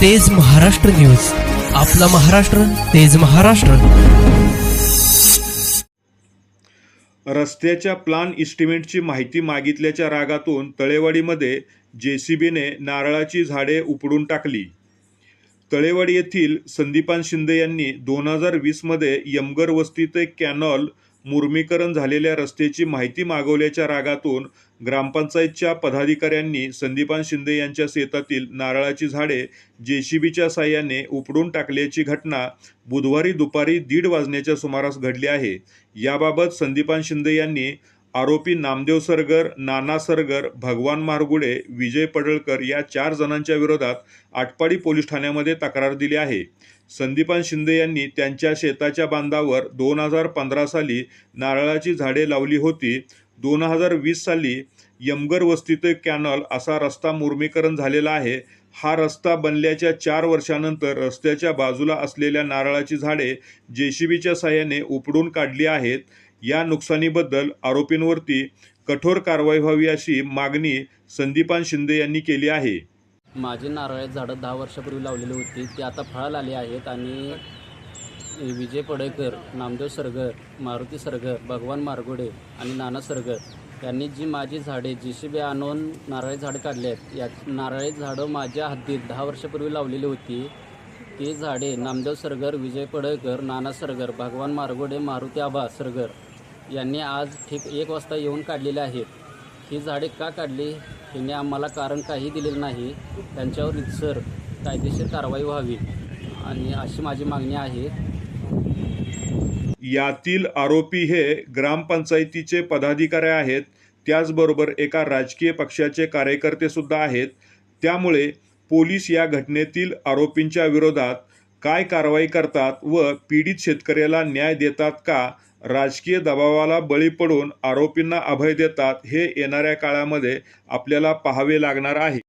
तेज महाराष्ट्र न्यूज. आपला महाराष्ट्र तेज महाराष्ट्र. रस्त्याच्या प्लान इस्टिमेटची माहिती मागितल्याच्या रागातून तळेवाडीमध्ये जेसीबीने नारळाची झाडे उपडून टाकली. तळेवाडी येथील संदीपान शिंदे यांनी दोन हजार वीसमध्ये यमगर वस्ती ते कॅनॉल मुर्मीकरण झालेल्या रस्त्याची माहिती मागवल्याच्या रागातून ग्रामपंचायतच्या पदाधिकाऱ्यांनी संदीपान शिंदे यांच्या शेतातील नारळाची झाडे जेसीबीच्या साह्याने उपडून टाकल्याची घटना बुधवारी दुपारी दीड वाजण्याच्या सुमारास घडली आहे. याबाबत संदीपान शिंदे यांनी आरोपी नामदेव सरगर नाना सरगर भगवान मारगुडे विजय पडळकर या चार जणांच्या विरोधात आटपाडी पोलीस ठाण्यामध्ये तक्रार दिली आहे. संदीपान शिंदे यांनी त्यांच्या शेताच्या बांधावर दोन हजार पंधरा साली नारळाची झाडे लावली होती. दोन हजार वीस साली यमगर वस्ती ते कॅनॉल असा रस्ता मुर्मीकरण झालेला आहे. हा रस्ता बनल्याच्या चार वर्षानंतर रस्त्याच्या बाजूला असलेल्या नारळाची झाडे जेसीबीच्या साह्याने उपडून काढली आहेत. या नुकसानीबद्दल आरोपींवरती कठोर कारवाई व्हावी अशी मागणी संदीपान शिंदे यांनी केली आहे. माझी नारळाची झाडं दहा वर्षापूर्वी लावलेली होती. ती आता फळाला आली आहेत आणि विजय पडळकर नामदेव सरगर मारुती सरगर भगवान मारगोडे आणि नाना सरगर यांनी जी माझी झाडे जी सी बी आणून नारळी झाडं काढले आहेत या नारळी झाडं माझ्या हद्दीत दहा वर्षापूर्वी लावलेली होती. ती झाडे नामदेव सरगर विजय पडळकर नाना सरगर भगवान मारगोडे मारुती आबा सरगर यांनी आज ठीक एक वाजता येऊन काढलेली आहेत. ही झाडे का काढली? हिने आम्हाला कारण काही दिलेलं नाही. त्यांच्यावर रितसर कायदेशीर कारवाई व्हावी. आणि अशी माझी मागणी आहे. यातील आरोपी हे ग्रामपंचायतीचे पदाधिकारी आहेत. त्याचबरोबर एका राजकीय पक्षाचे कार्यकर्ते सुद्धा आहेत. त्यामुळे पोलीस या घटनेतील आरोपींच्या विरोधात काय कारवाई करतात व पीडित शेतकऱ्याला न्याय देतात का? राजकीय दबावाला बळी पडून आरोपींना अभय देतात हे येणाऱ्या काळामध्ये आपल्याला पाहावे लागणार आहे.